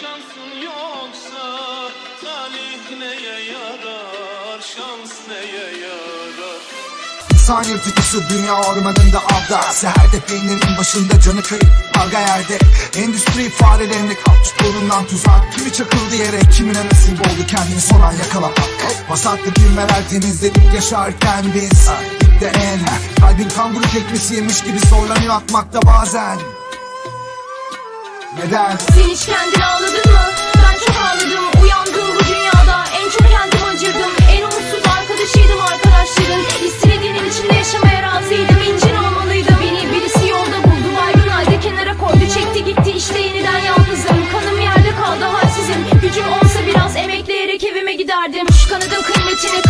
şansın yoksa talih neye yarar, şans neye yarar? Saniye tutusu dünya ormanında avda. Seherde peynirin başında canı kayıp Karga yerde. Endüstri farelerinde kalk tuttuğundan tuzak. Kimi çakıldı yere kimine nasip oldu kendini soran yakalamak. Pasaklı düğmeler temizledik yaşarken biz. De en Kalbin kanguru tekmesiymiş gibi zorlanıyor atmakta bazen Neden? Sen hiç kendini ağladın mı? Ben çok ağladım Uyandım bu dünyada. En çok kendim acırdım. En umutsuz arkadaşıydım arkadaşların İstediğinin içinde yaşamaya razıydım. İncin olmalıydım Beni birisi yolda buldu. Baygın halde kenara koydu. Çekti gitti işte yeniden yalnızım. Kanım yerde kaldı halsizim. Gücüm olsa biraz emekleyerek evime giderdim. Şu kanadın kıymetini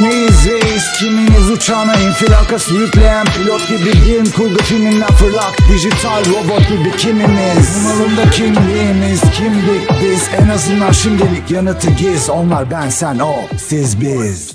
miyiz biz miyiz reis? Kiminiz? Uçağına infilaka sürükleyen pilot gibi Bilim kurgu filminden fırlak Dijital robot gibi kimimiz? Umarımda kimliğimiz kimdik biz En azından şimdilik yanıtı giz. Onlar ben sen o siz biz